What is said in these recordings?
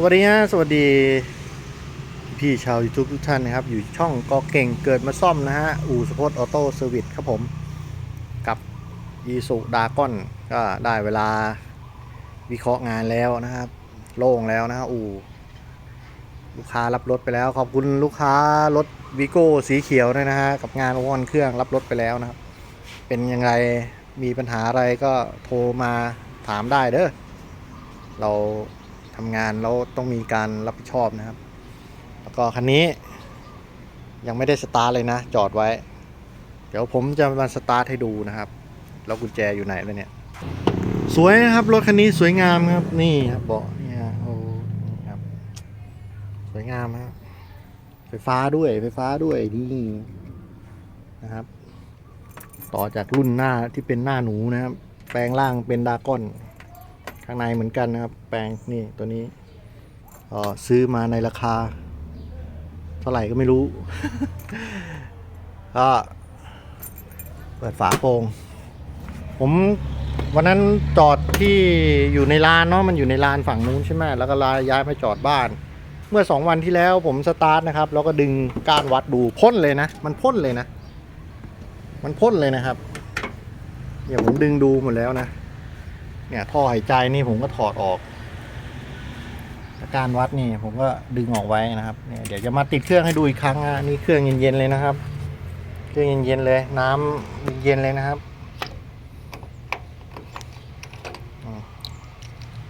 สวัสดีฮะสวัสดีพี่ชาว YouTube ทุกท่านนะครับ อยู่ช่องกอเก่งเกิดมาซ่อมนะฮะ อู่สปอร์ตออโต้เซอร์วิสครับผม กับยีสุดาก้อนก็ได้เวลาวิเคราะห์งานแล้วนะครับ โล่งแล้วนะฮะอู่ลูกค้ารับรถไปแล้ว ขอบคุณลูกค้ารถวิโก้สีเขียวด้วยนะฮะ กับงานวอนเครื่องรับรถไปแล้วนะครับ เป็นยังไงมีปัญหาอะไรก็โทรมาถามได้เด้อเรา ทำงานเราต้องมีการรับผิดชอบนะครับ แล้วก็คันนี้ ยังไม่ได้สตาร์ทเลยนะ จอดไว้ เดี๋ยวผมจะมาสตาร์ทให้ดูนะครับ แล้วกุญแจอยู่ไหนแล้วเนี่ย สวยนะครับรถคันนี้สวยงามครับ นี่ครับเบาะเนี่ฮะโอ้นี่ครับ สวยงามครับ ไฟฟ้าด้วยไฟฟ้าด้วยนี่นะครับ ต่อจากรุ่นหน้าที่เป็นหน้าหนูนะครับ แปลงร่างเป็นดากอน ข้างในเหมือนกันนะครับ แปลงนี่ตัวนี้ซื้อมาในราคา เท่าไหร่ก็ไม่รู้ ก็เปิดฝาโปร่งผมวันนั้นจอดที่อยู่ในลานเนาะมันอยู่ในลานฝั่งนู้นใช่ไหมแล้วก็ลาย้ายมาจอดบ้าน เมื่อสองวันที่แล้วผมสตาร์ทนะครับ แล้วก็ดึงก้านวัดดูพ่นเลยนะ มันพ่นเลยนะ มันพ่นเลยนะครับเนี่ยผมดึงดูหมดแล้วนะ เนี่ยท่อหายใจนี่ผมก็ถอดออกการวัดนี่ผมก็ดึงออกไว้นะครับเนี่ยเดี๋ยวจะมาติดเครื่องให้ดูอีกครั้งอะนี่เครื่องเย็นๆเลยนะครับ เครื่องเย็นๆเลย น้ำเย็นเลยนะครับ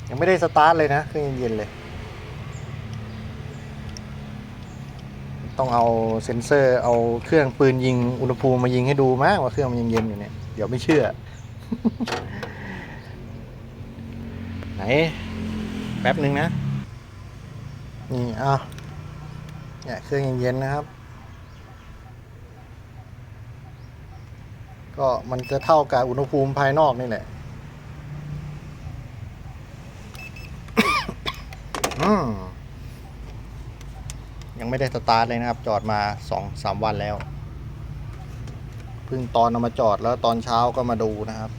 ยังไม่ได้สตาร์ทเลยนะเครื่องเย็นๆเลย ต้องเอาเซ็นเซอร์เอาเครื่องปืนยิงอุณหภูมิมายิงให้ดูมากว่าเครื่องมันยังเย็นอยู่เนี่ยเดี๋ยวไม่เชื่อ แป๊บหนึ่งนะ นี่เอาเนี่ยเครื่องเย็นๆนะครับ ก็มันจะเท่ากับอุณหภูมิภายนอกนี่แหละยังไม่ได้สตาร์ทเลยนะครับ จอดมาสองสามวันแล้ว เพิ่งตอนเอามาจอดแล้วตอนเช้าก็มาดูนะครับ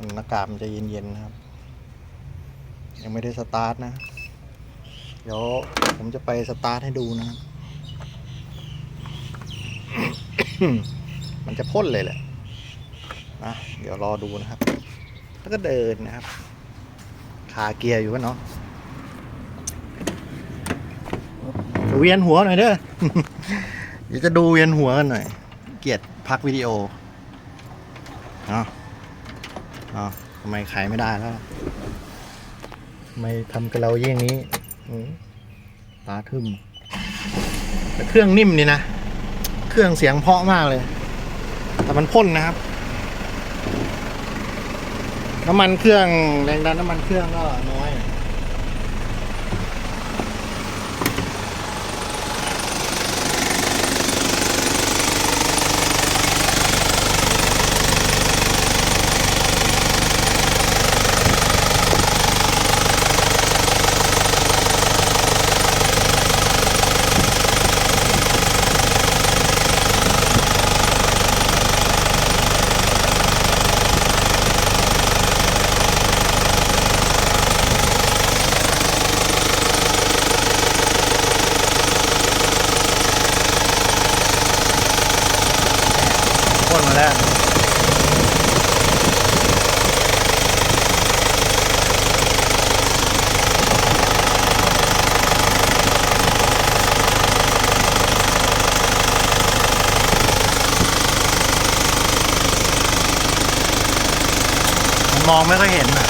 มันอากาศมันจะเย็นๆนะครับ ยังไม่ได้สตาร์ทนะ เดี๋ยวผมจะไปสตาร์ทให้ดูนะครับ มันจะพ่นเลยแหละนะเดี๋ยวรอดูนะครับ แล้วก็เดินนะครับ ขาเกียร์อยู่กันเนาะเวียนหัวหน่อยเด้อเดี๋ยวจะดูเวียนหัวกันหน่อย เกียดพักวิดีโอเนาะ เนาะทำไมขายไม่ได้แล้วทำไมทำกับเราเยี่ยงนี้อืมตาทึมแต่เครื่องนิ่มนี่นะ เครื่องเสียงเพราะมากเลย แต่มันพ่นนะครับ น้ำมันเครื่องแรงดันน้ำมันเครื่องก็น้อย ค่อยเห็นอะ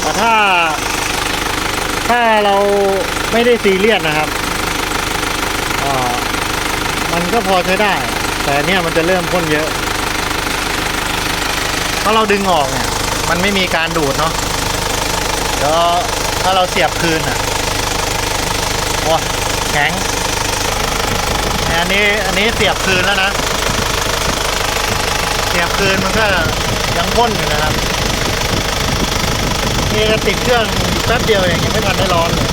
แต่ถ้า ถ้าเราไม่ได้ซีเรียสนะครับ มันก็พอใช้ได้ แต่เนี่ยมันจะเริ่มพ่นเยอะเพราะเราดึงออกเนี่ยมันไม่มีการดูดเนาะแล้วถ้าเราเสียบคืนอะโอ้แข็งเนี่ยอันนี้อันนี้เสียบคืนแล้วนะ เสียบคืนมันก็ยังพ่นอยู่นะครับนี่ก็ติดเครื่องแป๊บเดียวเองยังไม่ทันได้ร้อนเลย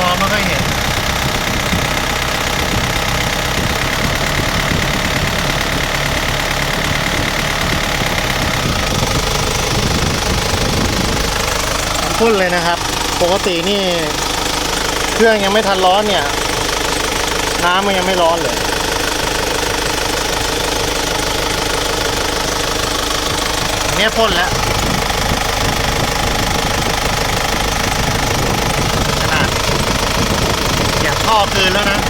มองไม่ค่อยเห็นพุ่นเลยนะครับ ปกตินี่ เครื่องยังไม่ทันร้อนเนี่ย น้ำมันยังไม่ร้อนเลยอันนี้พ่นแล้วขนาดอยาก ท่อคืนแล้วนะ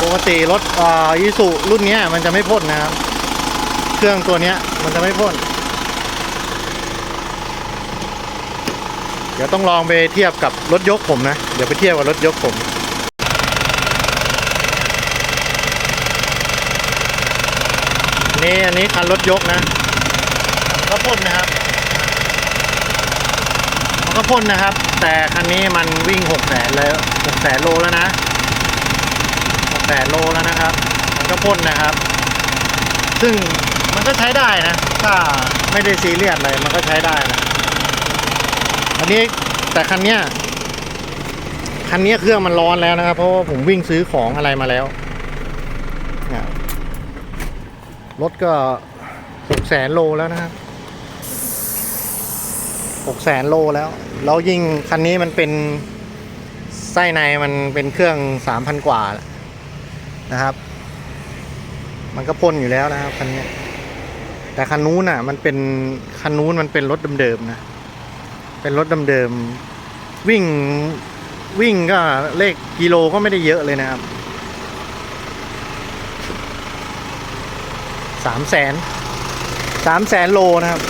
ปกติรถอ่าอีสุรุ่นนี้มันจะไม่พ่นนะครับ เครื่องตัวนี้มันจะไม่พ่น เดี๋ยวต้องลองไปเทียบกับรถยกผมนะ เดี๋ยวไปเทียบกับรถยกผม นี่อันนี้คันรถยกนะมันก็พ่นนะครับมันก็พ่นนะครับ แต่คันนี้มันวิ่งหกแสนแล้วหกแสนโลแล้วนะแปดโลแล้วนะครับ มันก็พ่นนะครับ ซึ่งมันก็ใช้ได้นะถ้าไม่ได้ซีเรียสอะไรมันก็ใช้ได้นะอันนี้แต่คันเนี้ยคันเนี้ยเครื่องมันร้อนแล้วนะครับ เพราะว่าผมวิ่งซื้อของอะไรมาแล้วเนี่ย รถก็หกแสนโลแล้วนะครับหกแสนโลแล้ว แล้วยิ่งคันนี้มันเป็นไส้ในมันเป็นเครื่องสามพันกว่านะครับ มันก็พ่นอยู่แล้วนะครับคันนี้แต่คันนู้นอะ มันเป็นคันนู้นมันเป็นรถเดิมๆนะ เป็นรถเดิมๆวิ่งวิ่งก็เลขกิโลก็ไม่ได้เยอะเลยนะครับ สามแสนสามแสนโลนะครับ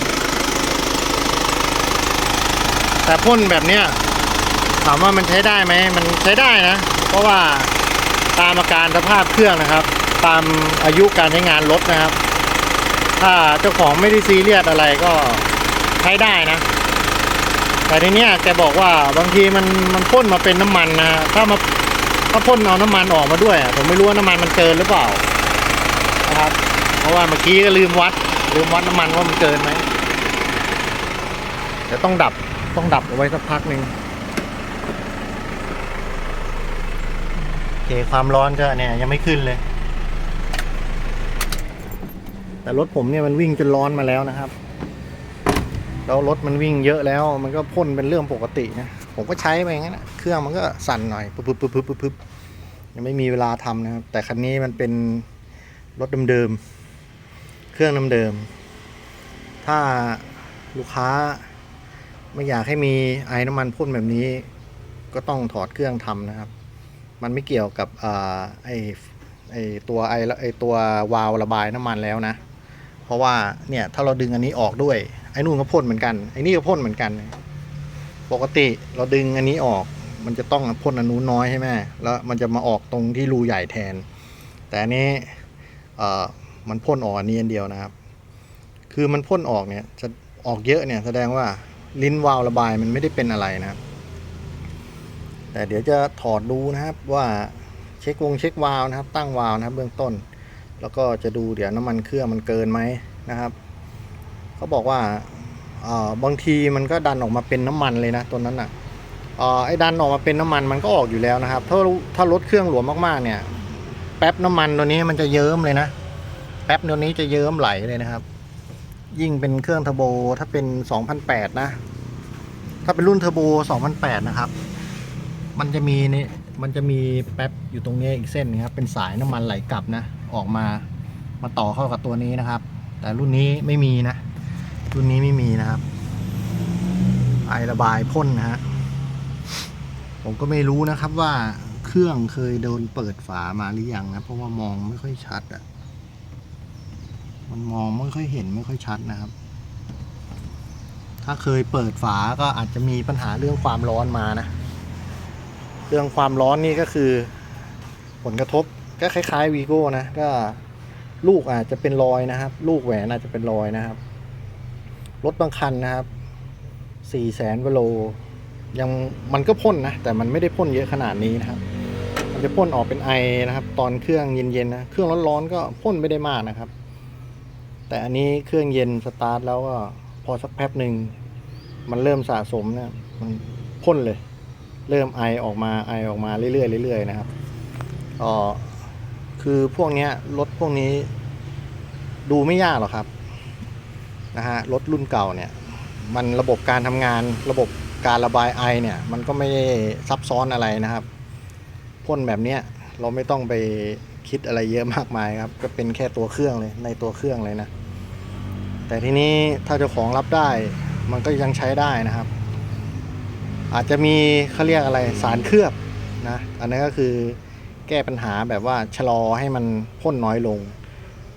แต่พ่นแบบเนี้ยถามว่ามันใช้ได้ไหมมันใช้ได้นะ เพราะว่าตามอาการสภาพเครื่องนะครับ ตามอายุการใช้งานรถนะครับ ถ้าเจ้าของไม่ได้ซีเรียสอะไรก็ใช้ได้นะ แต่ทีเนี้ยแกบอกว่าบางทีมันมันพ่นมาเป็นน้ำมันนะถ้ามาถ้าพ่นเอาน้ำมันออกมาด้วย ผมไม่รู้ว่าน้ำมันมันเกินหรือเปล่านะครับ เพราะว่าเมื่อกี้ก็ลืมวัด ลืมวัดน้ำมันว่ามันเกินไหมเดี๋ยวต้องดับต้องดับเอาไว้สักพักหนึ่งโอเคความร้อนก็เนี่ยยังไม่ขึ้นเลย แต่รถผมเนี่ยมันวิ่งจนร้อนมาแล้วนะครับ แล้วรถมันวิ่งเยอะแล้ว มันก็พ่นเป็นเรื่องปกตินะผมก็ใช้ไปอย่างนั้นนะเครื่องมันก็สั่นหน่อยปึ๊บปึ๊บปึ๊บปึ๊บยังไม่มีเวลาทำนะครับ แต่คันนี้มันเป็นรถเดิมๆ รื่องเดิมๆถ้าลูกค้าไม่อยากให้มีไอ้น้ำมันพ่นแบบนี้ ก็ต้องถอดเครื่องทำนะครับ มันไม่เกี่ยวกับอไอไอตัวไอไอตัววาล์วระบายน้ำมันแล้วนะ เพราะว่าเนี่ยถ้าเราดึงอันนี้ออกด้วยไอ้นู่นก็พ่นเหมือนกันไอ้นี่ก็พ่นเหมือนกัน ปกติเราดึงอันนี้ออก มันจะต้องพ่นอันนู้นน้อยใช่ไหมแล้วมันจะมาออกตรงที่รูใหญ่แทน แต่อันนี้ มันพ่นออกอันนี้อันเดียวนะครับ คือมันพ่นออกเนี่ยจะออกเยอะเนี่ยแสดงว่าลิ้นวาล์วระบายมันไม่ได้เป็นอะไรนะครับ แต่เดี๋ยวจะถอดดูนะครับว่าเช็ควงเช็ควาล์วนะครับ ตั้งวาล์วนะครับเบื้องต้น แล้วก็จะดูเดี๋ยวน้ำมันเครื่องมันเกินไหมนะครับเขาบอกว่าบางทีมันก็ดันออกมาเป็นน้ำมันเลยนะตัวนั้นอะเอ่อไอ้ดันออกมาเป็นน้ำมันมันก็ออกอยู่แล้วนะครับ ถ้าถ้ารถเครื่องหลวมมากๆเนี่ย แป๊บน้ำมันตัวนี้มันจะเยิ้มเลยนะ แป๊บตัวนี้จะเยิ้มไหลเลยนะครับ ยิ่งเป็นเครื่องเทอร์โบถ้าเป็น 2008 นะ ถ้าเป็นรุ่นเทอร์โบ 2008 นะครับ มันจะมีนี่มันจะมีแป๊บอยู่ตรงนี้อีกเส้นนึงครับ เป็นสายน้ำมันไหลกลับนะ ออกมามาต่อเข้ากับตัวนี้นะครับ แต่รุ่นนี้ไม่มีนะ รุ่นนี้ไม่มีนะครับ ไอระบายพ่นนะฮะผมก็ไม่รู้นะครับว่าเครื่องเคยโดนเปิดฝามาหรือยังนะ เพราะว่ามองไม่ค่อยชัดอะ่ะ มันมองไม่ค่อยเห็นไม่ค่อยชัดนะครับ ถ้าเคยเปิดฝาก็อาจจะมีปัญหาเรื่องความร้อนมานะ เรื่องความร้อนนี่ก็คือ ผลกระทบก็คล้ายๆวีโก้นะก็ลูกอาจจะเป็นรอยนะครับ ลูกแหวนอาจจะเป็นรอยนะครับ รถบางคันนะครับสี่แสนกว่าโลยังมันก็พ่นนะ แต่มันไม่ได้พ่นเยอะขนาดนี้นะครับ มันจะพ่นออกเป็นไอนะครับ ตอนเครื่องเย็นๆนะ เครื่องร้อนๆก็พ่นไม่ได้มากนะครับ แต่อันนี้เครื่องเย็นสตาร์ทแล้วก็พอสักแป๊บหนึ่งมันเริ่มสะสมเนี่ยมันพ่นเลย เริ่มไอออกมาไอออกมาเรื่อยๆเรื่อยๆนะครับก็คือพวกเนี้ยรถพวกนี้ดูไม่ยากหรอกครับนะฮะรถรุ่นเก่าเนี่ย มันระบบการทำงานระบบการระบายไอเนี่ย มันก็ไม่ได้ซับซ้อนอะไรนะครับพ่นแบบเนี้ยเราไม่ต้องไปคิดอะไรเยอะมากมายครับ ก็เป็นแค่ตัวเครื่องเลยในตัวเครื่องเลยนะ แต่ทีนี้ถ้าเจ้าของรับได้มันก็ยังใช้ได้นะครับ อาจจะมีเขาเรียกอะไรสารเคลือบนะอันนั้นก็คือแก้ปัญหาแบบว่าชะลอให้มันพ่นน้อยลง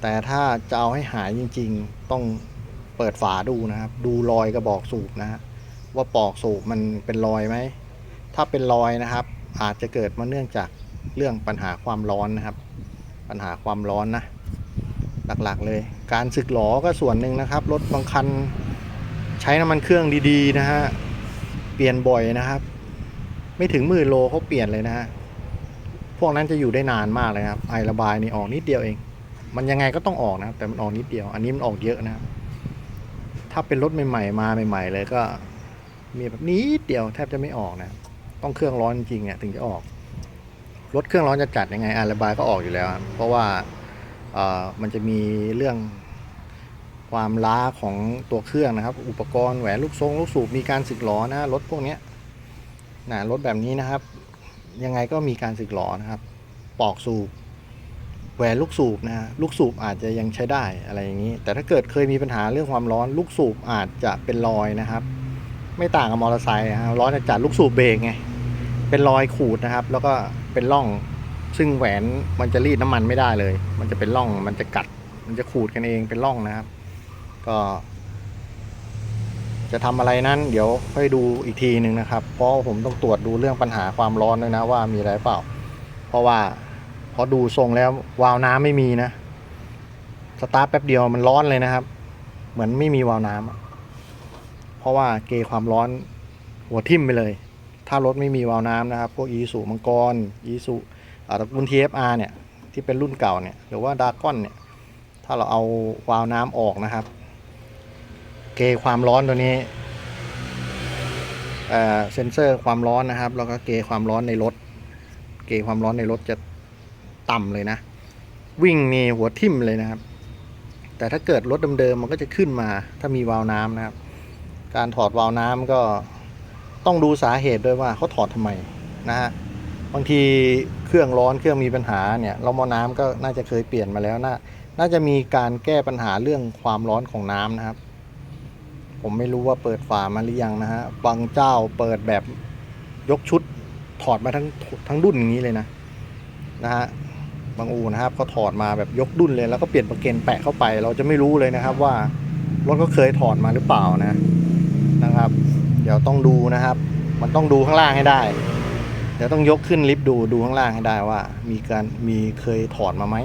แต่ถ้าจะเอาให้หายจริง ๆ ต้องเปิดฝาดูนะครับ ดูรอยกระบอกสูบนะฮะว่าปอกสูบมันเป็นรอยไหม ถ้าเป็นรอยนะครับ อาจจะเกิดมาเนื่องจากเรื่องปัญหาความร้อนนะครับ ปัญหาความร้อนนะ หลักๆ เลย การสึกหลอก็ส่วนหนึ่งนะครับ รถบางคันใช้น้ำมันเครื่องดีๆนะฮะ เปลี่ยนบ่อยนะครับ ไม่ถึงหมื่นโลเขาเปลี่ยนเลยนะฮะ พวกนั้นจะอยู่ได้นานมากเลยครับ ไอระบายนี่ออกนิดเดียวเอง มันยังไงก็ต้องออกนะแต่มันออกนิดเดียว อันนี้มันออกเยอะนะ ถ้าเป็นรถใหม่ๆ มาใหม่ ๆ เลยก็ มีแบบนิดเดียวแทบจะไม่ออกนะ ต้องเครื่องร้อนจริงๆอะถึงจะออก รถเครื่องร้อนจะจัดยังไงไอระบายก็ออกอยู่แล้ว เพราะว่า มันจะมีเรื่องความล้าของตัวเครื่องนะครับ อุปกรณ์แหวนลูกทรงลูกสูบมีการสึกหรอนะรถพวกนี้นะรถแบบนี้นะครับ ยังไงก็มีการสึกหรอนะครับ ปอกสูบแหวนลูกสูบนะฮะลูกสูบอาจจะยังใช้ได้อะไรอย่างนี้ แต่ถ้าเกิดเคยมีปัญหาเรื่องความร้อนลูกสูบอาจจะเป็นรอยนะครับ ไม่ต่างกับมอเตอร์ไซค์นะฮะร้อนจะจัดลูกสูบเบรกไงเป็นรอยขูดนะครับ แล้วก็เป็นร่อง ซึ่งแหวนมันจะรีดน้ำมันไม่ได้เลย มันจะเป็นร่อง มันจะกัด มันจะขูดกันเองเป็นร่องนะครับ ก็ จะทำอะไรนั้น เดี๋ยวค่อยดูอีกทีหนึ่งนะครับ เพราะผมต้องตรวจดูเรื่องปัญหาความร้อนด้วยนะว่ามีอะไรเปล่า เพราะว่าพอดูทรงแล้ววาล์วน้ำไม่มีนะ สตาร์ทแป๊บเดียวมันร้อนเลยนะครับ เหมือนไม่มีวาล์วน้ำเพราะว่าเกความร้อนหัวทิ่มไปเลย ถ้ารถไม่มีวาล์วน้ำนะครับ พวกอีสุมังกรอีสุ ตระกูล TFR เนี่ยที่เป็นรุ่นเก่าเนี่ยหรือว่าดากอนเนี่ยถ้าเราเอาวาล์วน้ำออกนะครับ เกความร้อนตัวนี้เอ่อเซนเซอร์ความร้อนนะครับ แล้วก็เกความร้อนในรถ เกความร้อนในรถจะต่ำเลยนะ วิ่งนี่หัวทิ่มเลยนะครับ แต่ถ้าเกิดรถเดิมๆมันก็จะขึ้นมา ถ้ามีวาล์วน้ำนะครับ การถอดวาล์วน้ำก็ต้องดูสาเหตุด้วยว่าเขาถอดทำไมนะฮะ บางทีเครื่องร้อนเครื่องมีปัญหาเนี่ยเราหมอน้ำก็น่าจะเคยเปลี่ยนมาแล้วน่าน่าจะมีการแก้ปัญหาเรื่องความร้อนของน้ำนะครับ ผมไม่รู้ว่าเปิดฝามาหรือยังนะฮะบางเจ้าเปิดแบบยกชุดถอดมาทั้งทั้งดุนอย่างนี้เลยนะนะฮะบางอูนะครับเขาถอดมาแบบยกดุนเลยแล้วก็เปลี่ยนประเกนแปะเข้าไป เราจะไม่รู้เลยนะครับว่ารถก็เคยถอดมาหรือเปล่านะนะครับ เดี๋ยวต้องดูนะครับ มันต้องดูข้างล่างให้ได้ เดี๋ยวต้องยกขึ้นลิฟต์ดูดูข้างล่างให้ได้ว่า มีการมีเคยถอดมาไหม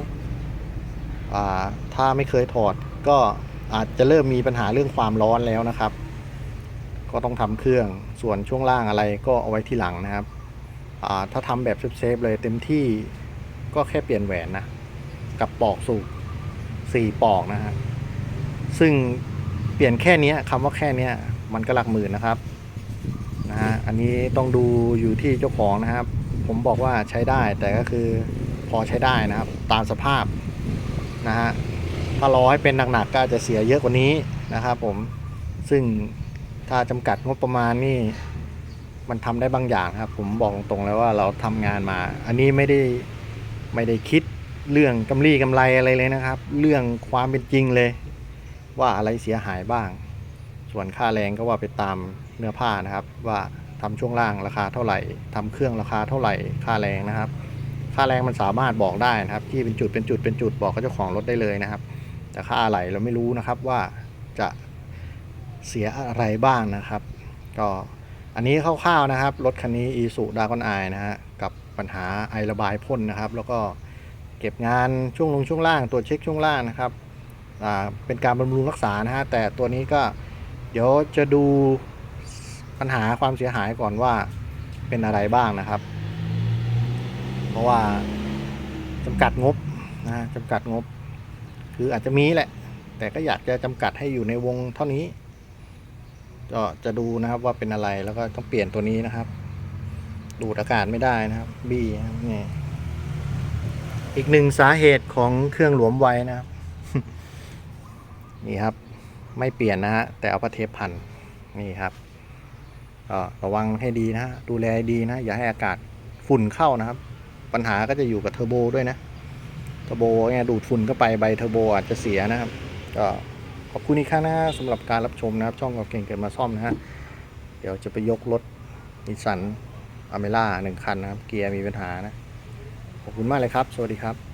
อ่าถ้าไม่เคยถอดก็อาจจะเริ่มมีปัญหาเรื่องความร้อนแล้วนะครับ ก็ต้องทำเครื่องส่วนช่วงล่างอะไรก็เอาไว้ที่หลังนะครับอ่าถ้าทำแบบเซฟๆเลยเต็มที่ก็แค่เปลี่ยนแหวนนะกับปอกสูบสี่ปอกนะฮะซึ่งเปลี่ยนแค่นี้คำว่าแค่นี้มันก็หลักหมื่นนะครับ อันนี้ต้องดูอยู่ที่เจ้าของนะครับ ผมบอกว่าใช้ได้แต่ก็คือพอใช้ได้นะครับ ตามสภาพนะฮะถ้ารอให้เป็นหนักๆก็อาจจะเสียเยอะกว่านี้นะครับผมซึ่งถ้าจำกัดงบประมาณนี่มันทำได้บางอย่างครับ ผมบอกตรงๆแล้วว่าเราทำงานมา อันนี้ไม่ได้ไม่ได้คิดเรื่องกำไรกำไรอะไรเลยนะครับ เรื่องความเป็นจริงเลย ว่าอะไรเสียหายบ้าง ส่วนค่าแรงก็ว่าไปตามเนื้อผ้านะครับว่า ทำช่วงล่างราคาเท่าไหร่ทำเครื่องราคาเท่าไหร่ค่าแรงนะครับ ค่าแรงมันสามารถบอกได้นะครับ ที่เป็นจุดเป็นจุดเป็นจุดบอกกับเจ้าของรถได้เลยนะครับ แต่ค่าอะไหล่เราไม่รู้นะครับว่าจะเสียอะไรบ้างนะครับ ก็อันนี้คร่าวๆนะครับ รถคันนี้ i s u d a g o n i นะฮะกับปัญหาไอระบายพ่นนะครับ แล้วก็เก็บงานช่วงลงช่วงล่างตรวเช็คช่วงล่างนะครับเป็นการบำรุงรักษานะฮะแต่ตัวนี้ก็เดี๋ยวจะดู ปัญหาความเสียหายก่อนว่าเป็นอะไรบ้างนะครับ เพราะว่าจำกัดงบนะจำกัดงบ คืออาจจะมีแหละ แต่ก็อยากจะจำกัดให้อยู่ในวงเท่านี้ ก็จะดูนะครับว่าเป็นอะไรแล้วก็ต้องเปลี่ยนตัวนี้นะครับ ดูดอากาศไม่ได้นะครับบี้นะครับนี่อีกหนึ่งสาเหตุของเครื่องหลวมไว้นะครับ นี่ครับ ไม่เปลี่ยนนะฮะแต่เอาพระเทปพันนี่ครับ ก็ระวังให้ดีนะดูแลดีนะ อย่าให้อากาศฝุ่นเข้านะครับ ปัญหาก็จะอยู่กับเทอร์โบด้วยนะเทอร์โบเนี่ยดูดฝุ่นเข้าไปใบเทอร์โบอาจจะเสียนะครับก็ขอบคุณอีกครั้งนะสำหรับการรับชมนะครับ ช่องเราเก่งเกินมาซ่อมนะฮะเดี๋ยวจะไปยกรถนิสสันอเมร่าหนึ่งคันนะครับ เกียร์มีปัญหานะ ขอบคุณมากเลยครับ สวัสดีครับ